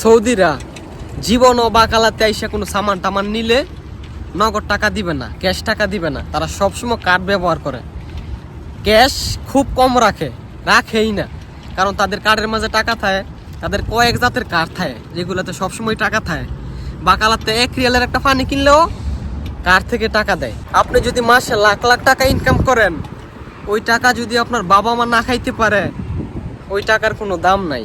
সৌদিরা জীবন ও বাকালাতে আইসা কোনো সামান টামান নিলে নগদ টাকা দিবে না ক্যাশ টাকা দিবে না। তারা সবসময় কার্ড ব্যবহার করে। ক্যাশ খুব কম রাখে, রাখেই না। কারণ তাদের কার্ডের মাঝে টাকা থাকে, তাদের কয়েক জাতের কার্ড থাকে, যেগুলোতে সবসময় টাকা থাকে। বাকালাতে এক রিয়ালের একটা পানি কিনলেও কার থেকে টাকা দেয়। আপনি যদি মাসে লাখ লাখ টাকা ইনকাম করেন, ওই টাকা যদি আপনার বাবা মা না খাইতে পারে, ওই টাকার কোনো দাম নাই।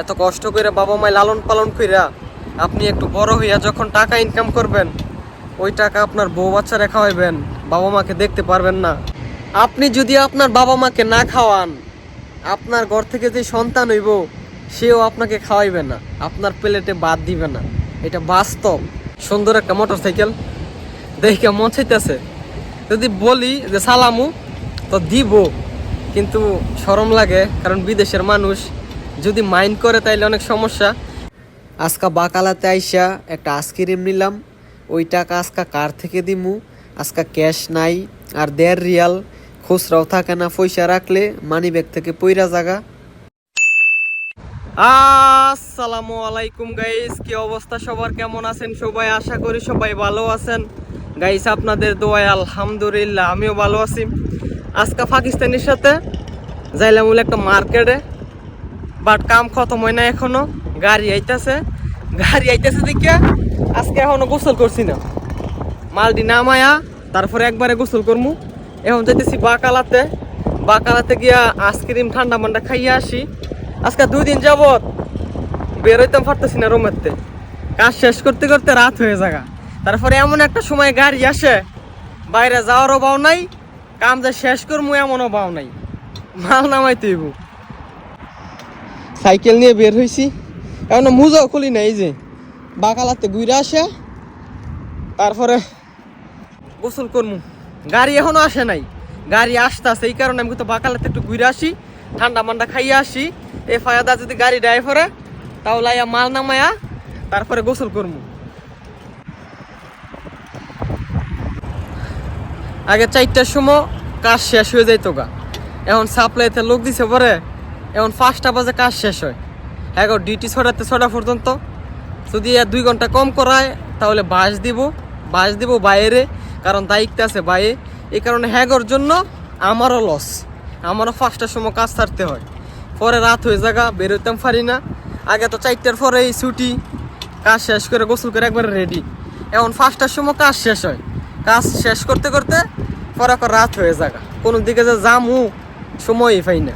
এত কষ্ট করে বাবা মায় লালন পালন কইরা আপনি একটু বড় হইয়া যখন টাকা ইনকাম করবেন, ওই টাকা আপনার বউ বাচ্চা রেখা হইবেন বাবা মাকে দেখতে পারবেন না। আপনি যদি আপনার বাবা মাকে না খাওয়ান, আপনার ঘর থেকে যে সন্তান হইব, সেও আপনাকে খাওয়াইবে না। আপনার প্লেটে বাদ দিবে না। এটা বাস্তব। সুন্দর একটা মোটর সাইকেল দেখে মন চাইতেছে। যদি বলি যে, সালামু তো দিব। কিন্তু সরম লাগে, কারণ বিদেশের মানুষ যদি মাইন্ড করে তাইলে অনেক সমস্যা। আজকা বাকালাতে আইসা একটা আইসক্রিম নিলাম ওই টাকা আজকা কার থেকে দিমু? আজকা ক্যাশ নাই, আর দেড় রিয়াল খুচরাও থাকে না, পয়সা রাখলে মানি ব্যাগ থেকে পইরা জাগা। আসসালামু আলাইকুম গাইস কি অবস্থা? সবার কেমন আছেন সবাই? আশা করি সবাই ভালো আছেন। গাইস আপনাদের দোয়ায় আলহামদুলিল্লাহ, আমিও ভালো আছি। আজকে পাকিস্তানের সাথে যাইলাম একটা মার্কেটে। বাট কাম খতম হয় না এখনও। গাড়ি আইতাছে। গাড়ি আইতাছে দেখিয়া আজকে এখনও গোসল করছি না। মালডি নামায়া তারপরে একবারে গোসল করমু। এখন যাইতেছি বাকালাতে। বাকালাতে গিয়া আইসক্রিম ঠান্ডা মান্ডা খাইয়া আসি। আজকে দুই দিন যাবত বেরোইতাম পারতেছি না রুমেতে কাজ শেষ করতে করতে রাত হয়ে যাগা তারপরে এমন একটা সময় গাড়ি আসে, বাইরে যাওয়ারও বাও নাই, কাম যে শেষ করমু এমনও বাও নাই। মাল নামাই তুইব সাইকেল নিয়ে বের হইছি। এখন মুজাও খুলি নাই যে। বাকালাতে ঘুরে আসে। তারপরে গোসল করমু। গাড়ি এখনও আসে নাই। গাড়ি আসতে আসে এই কারণে আমি তো বাকালাতে একটু ঘুরে আসি, ঠান্ডা মান্ডা খাইয়ে আসি। এ ফায়াদা যদি গাড়ি ড্রাইভারে তাহলে আইয়া মাল নামায়া তারপরে গোসল করমু। আগে চারটার সময় কাজ শেষ হয়ে যাইতো গা এখন সাপ্লাইতে লোক দিছে পরে। এখন পাঁচটা বাজে কাজ শেষ হয়। এখন ডিউটি ছটাতে ছটা পর্যন্ত। যদি দুই ঘণ্টা কম করায়, তাহলে বাস দিব বাস দিব বাইরে, কারণ দায়িত্ব আছে বাইরে। এই কারণে হ্যাগর জন্য আমারও লস আমারও পাঁচটার সময় কাজ ছাড়তে হয়। পরে রাত হয়ে জায়গা বেরোতাম পারি না। আগে তো চারটার পরে এই ছুটি, কাজ শেষ করে গোসল করে একবারে রেডি এখন পাঁচটার সময় কাজ শেষ হয়। কাজ শেষ করতে করতে, পরে রাত হয়ে জায়গা কোনো দিকে যে যামু, সময়ই পাই না।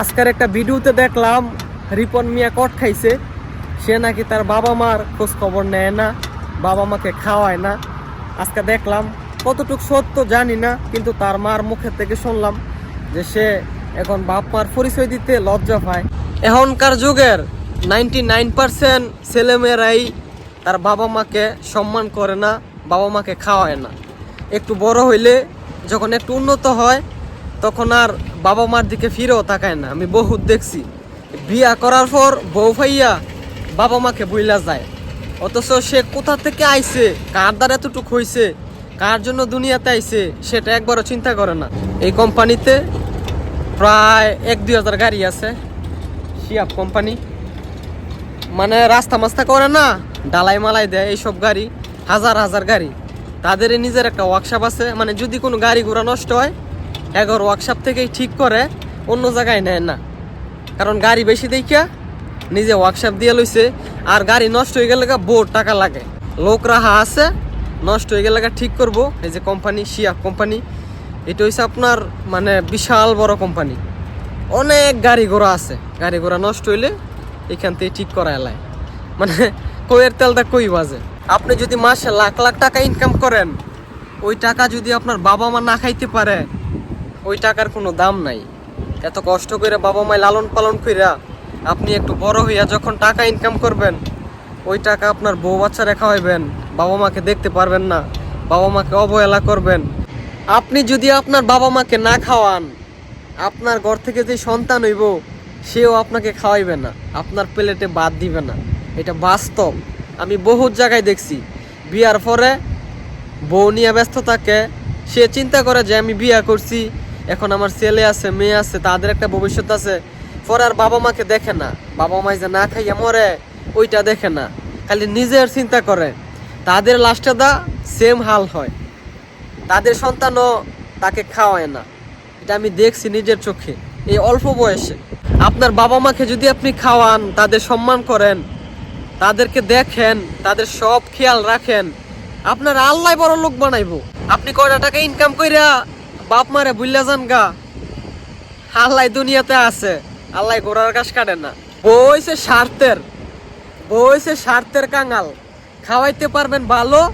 আজকের একটা ভিডিওতে দেখলাম, রিপন মিয়া কট খাইছে। সে নাকি তার বাবা মার খোঁজ খবর নেয় না, বাবা মাকে খাওয়ায় না। আজকে দেখলাম, কতটুক সত্য জানি না, কিন্তু তার মার মুখের থেকে শুনলাম যে সে এখন বাপ মার পরিচয় দিতে লজ্জা পায়। এখনকার যুগের নাইনটি নাইন পার্সেন্ট ছেলেমেয়েরাই তার বাবা মাকে সম্মান করে না, বাবা মাকে খাওয়ায় না। একটু বড় হইলে যখন একটু উন্নত হয় তখন আর বাবা মার দিকে ফিরেও তাকায় না। আমি বহুত দেখছি। বিয়া করার পর বউ ভাইয়া বাবা মাকে বইলা যায়। অথচ সে কোথা থেকে আইছে? কার দ্বারা এতটুক হইছে? কার জন্য দুনিয়াতে আইছে? সেটা একবারও চিন্তা করে না। এই কোম্পানিতে প্রায় এক দুই হাজার গাড়ি আছে। শিয়াব কোম্পানি। মানে রাস্তা মাস্তা করে না, ডালাই মালাই দেয় এইসব গাড়ি, হাজার হাজার গাড়ি। তাদের নিজের একটা ওয়ার্কশপ আছে। মানে যদি কোনো গাড়ি ঘোড়া নষ্ট হয় এগার ওয়ার্কশপ থেকেই ঠিক করে, অন্য জায়গায় নেয় না। কারণ গাড়ি বেশি দেখিয়া নিজে ওয়ার্কশপ দিয়ে লইছে, আর গাড়ি নষ্ট হয়ে গেলে বোর টাকা লাগে। লোক রাহা আছে, নষ্ট হয়ে গেলে ঠিক করব। এই যে কোম্পানি শিয়া কোম্পানি এটা হচ্ছে আপনার মানে বিশাল বড় কোম্পানি অনেক গাড়ি ঘোড়া আছে। গাড়ি ঘোড়া নষ্ট হইলে এখান থেকে ঠিক করা এলায় মানে কইয়ের তেলটা কই বাজে? আপনি যদি মাসে লাখ লাখ টাকা ইনকাম করেন, ওই টাকা যদি আপনার বাবা মা না খাইতে পারে ওই টাকার কোনো দাম নাই। এত কষ্ট করে বাবা মায় লালন পালন কইরা আপনি একটু বড় হইয়া যখন টাকা ইনকাম করবেন, ওই টাকা আপনার বউ বাচ্চা রেখা হইবেন বাবা মাকে দেখতে পারবেন না বাবা মাকে অবহেলা করবেন। আপনি যদি আপনার বাবা মাকে না খাওয়ান, আপনার ঘর থেকে যে সন্তান হইব, সেও আপনাকে খাওয়াইবে না, আপনার প্লেটে বাদ দিবে না। এটা বাস্তব। আমি বহুত জায়গায় দেখছি। বিয়ার পরে বউ নিয়ে ব্যস্ত থাকে, সে চিন্তা করে যে আমি বিয়া করছি এখন আমার ছেলে আছে, মেয়ে আছে, তাদের একটা ভবিষ্যৎ আছে। পরে আর বাবা মাকে দেখে না। বাবা মাই যে না খাইয়া মরে, ওইটা দেখে না। খালি নিজের চিন্তা করে। তাদের লাস্টে দা সেম হাল হয়। তাদের সন্তানও তাকে খাওয়ায় না। এটা আমি দেখছি নিজের চোখে, এই অল্প বয়সে। আপনার বাবা মাকে যদি আপনি খাওয়ান, তাদের সম্মান করেন, তাদেরকে দেখেন, তাদের সব খেয়াল রাখেন, আপনার আল্লাহ বড় লোক বানাইবো। আপনি কয়টা টাকা ইনকাম কইরা বাপ মারে বুল্লা যান গা। আল্লাহ দুনিয়াতে আছে। আল্লাহ গোড়ার গাছ কাটে না। বইছে স্বার্থের। বইছে স্বার্থের কাঙাল। খাওয়াইতে পারবেন ভালো,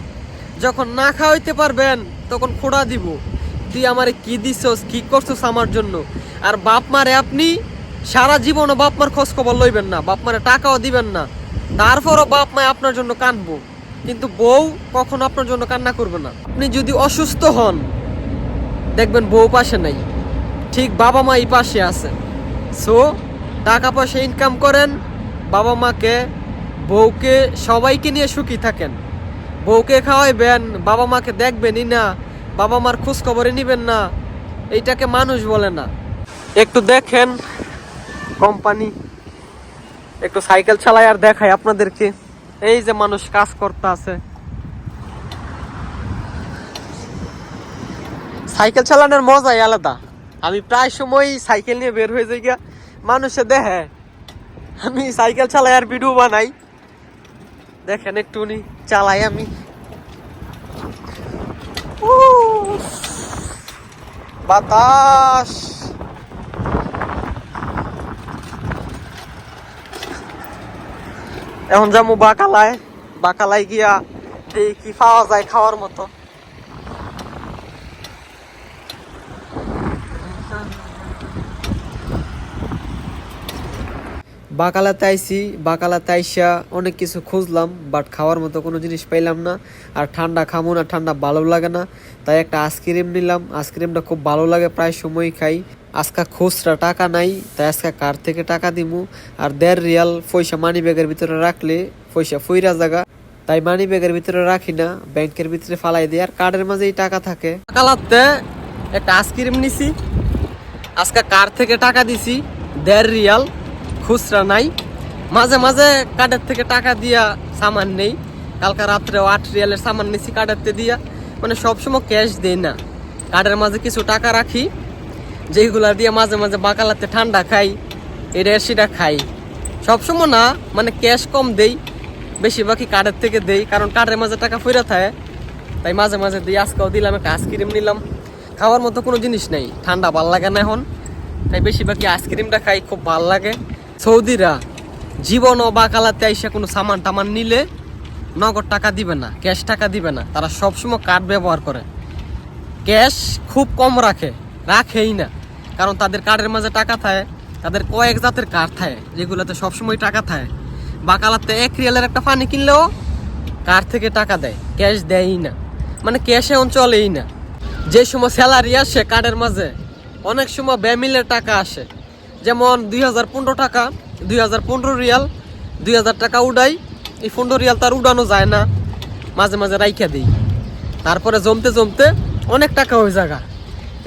যখন না খাওয়াইতে পারবেন তখন খোড়া দিব। তুই আমারে কি দিছস, কি করছস আমার জন্য? আর বাপ মারে আপনি সারা জীবনও বাপ মার খোঁজ খবর লইবেন না, বাপ মারে টাকাও দিবেন না। তারপরও বাপ মায় আপনার জন্য কানবো। কিন্তু বউ কখনো আপনার জন্য কান্না করবে না। আপনি যদি অসুস্থ হন দেখবেন বউ পাশে নাই। ঠিক বাবা মাই পাশে আছে সো টাকা পয়সা ইনকাম করেন, বাবা মাকে, বউকে, সবাইকে নিয়ে সুখী থাকেন। বউকে খাওয়াইবেন, বাবা মাকে দেখবেনই না, বাবা মার খোঁজ খবরই নিবেন না, এইটাকে মানুষ বলে না। একটু দেখেন কোম্পানি একটু সাইকেল চালাই আর দেখায় আপনাদেরকে। এই যে মানুষ কাজ করতে আছে। সাইকেল চালানোর মজাই আলাদা। আমি প্রায় সময় সাইকেল নিয়ে বের হয়ে যাই গিয়া, মানুষে দেখে, আমি সাইকেল চালাই আর ভিডিও বানাই। দেখেন একটু নি চালাই আমি। বাতাস। এখন যাব বাকালায় বাকালায় গিয়া কি পাওয়া যায় খাওয়ার মতো। বাকালাতে আইসি বাকালাতে আইসা অনেক কিছু খুঁজলাম বাট খাওয়ার মতো কোনো জিনিস পাইলাম না। আর ঠান্ডা খামো না, ঠান্ডা ভালো লাগে না। তাই একটা আইসক্রিম নিলাম, আইসক্রিমটা খুব ভালো লাগে, প্রায় সময় খাই। আজকা খুচরা টাকা নাই, তাই আজকে কার থেকে টাকা দিমু? আর দেড় রিয়াল পয়সা মানি ব্যাগের ভিতরে রাখলে পয়সা ফুইরা জায়গা তাই মানি ব্যাগের ভিতরে রাখি না ব্যাংকের ভিতরে ফালাই দিই। আর কার্ডের মাঝেই টাকা থাকে। কালাতে একটা আইসক্রিম নিছি, আজকে কার থেকে টাকা দিছি? দেড় রিয়াল। খুচরা নাই। মাঝে মাঝে কার্ডের থেকে টাকা দিয়া সামান নেই। কালকা রাত্রে আট রিয়ালের সামান নিছি কার্ডের দিয়া। মানে সবসময় ক্যাশ দেই না। কার্ডের মাঝে কিছু টাকা রাখি। যেইগুলা দিয়ে মাঝে মাঝে বাকালাতে ঠান্ডা খাই এটা সেটা খাই। সবসময় না মানে ক্যাশ কম দেই। বেশিরভাগই কার্ডের থেকে দেই, কারণ কার্ডের মাঝে টাকা ফেরা থাকে। তাই মাঝে মাঝে দিই আজকেও দিলাম, একটা আইসক্রিম নিলাম। খাওয়ার মতো কোনো জিনিস নেই। ঠান্ডা ভালো লাগে না এখন। তাই বেশিরভাগই আইসক্রিমটা খাই, খুব ভালো লাগে। সৌদিরা জীবন ও বাকালাতে আইসা কোনো সামান টামান নিলে নগদ টাকা দিবে না ক্যাশ টাকা দিবে না। তারা সবসময় কার্ড ব্যবহার করে। ক্যাশ খুব কম রাখে, রাখেই না। কারণ তাদের কার্ডের মাঝে টাকা থাকে, তাদের কয়েক জাতের কার্ড থাকে, যেগুলোতে সবসময় টাকা থাকে। বাকালাতে এক রিয়ালের একটা পানি কিনলেও কার থেকে টাকা দেয় ক্যাশ দেয়ই না। মানে ক্যাশে এখন চলেই না। যে সময় স্যালারি আসে কার্ডের মাঝে, অনেক সময় ব্যামিলের টাকা আসে। যেমন দুই হাজার পনেরো টাকা, দুই হাজার পনেরো রিয়াল, দুই হাজার টাকা উড়াই, এই পনেরো রিয়াল তার উড়ানো যায় না। মাঝে মাঝে রাইখা দিই। তারপরে জমতে জমতে অনেক টাকা হয়ে জায়গা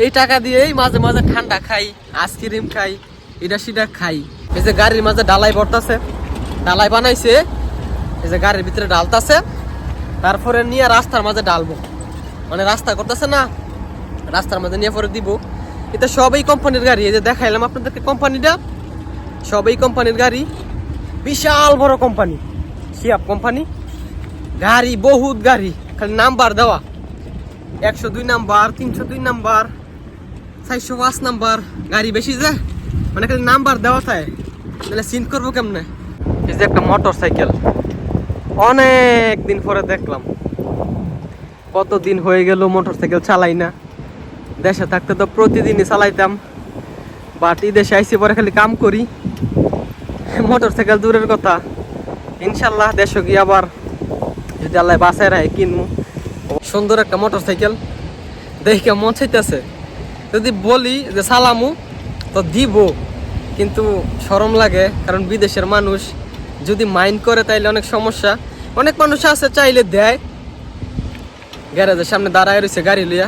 এই টাকা দিয়েই মাঝে মাঝে ঠান্ডা খাই, আইসক্রিম খাই এটা সেটা খাই। এই যে গাড়ির মাঝে ডালাই ভরতাছে, ডালাই বানাইছে, এই যে গাড়ির ভিতরে ডালতাছে, তারপরে নিয়ে রাস্তার মাঝে ডালবো। মানে রাস্তা করতেছে না, রাস্তার মাঝে নিয়ে পরে দিব। এটা সবই কোম্পানির গাড়ি, এই যে দেখাইলাম আপনাদেরকে কোম্পানিটা। সবই কোম্পানির গাড়ি। বিশাল বড় কোম্পানি, সিয়াপ কোম্পানি। গাড়ি, বহুত গাড়ি, খালি নাম্বার দেওয়া। একশো দুই নাম্বার, তিনশো দুই নাম্বার, চারশো পাঁচ নাম্বার, গাড়ি বেশি যে মানে খালি নাম্বার দেওয়া থাকে। তাহলে সিন করব কেমনে? এই যে একটা মোটর সাইকেল অনেক দিন পরে দেখলাম। কত দিন হয়ে গেল মোটর সাইকেল চালাই না। দেশে থাকতে তো প্রতিদিনই চালাইতাম। বাট দেশে আইসি পরে খালি কাম করি। মোটর সাইকেল দূরের কথা। ইনশাল্লাহ দেশে গিয়ে আবার যদি আল্লাহ বাসায় রাখে কিনবো সুন্দর একটা মোটর সাইকেল দেখে মন চাইতেছে। যদি বলি যে সালামু তো দিব। কিন্তু সরম লাগে, কারণ বিদেশের মানুষ যদি মাইন্ড করে তাইলে অনেক সমস্যা। অনেক মানুষ আছে চাইলে দেয়। গ্যারেজের সামনে দাঁড়ায় রয়েছে গাড়ি লিয়া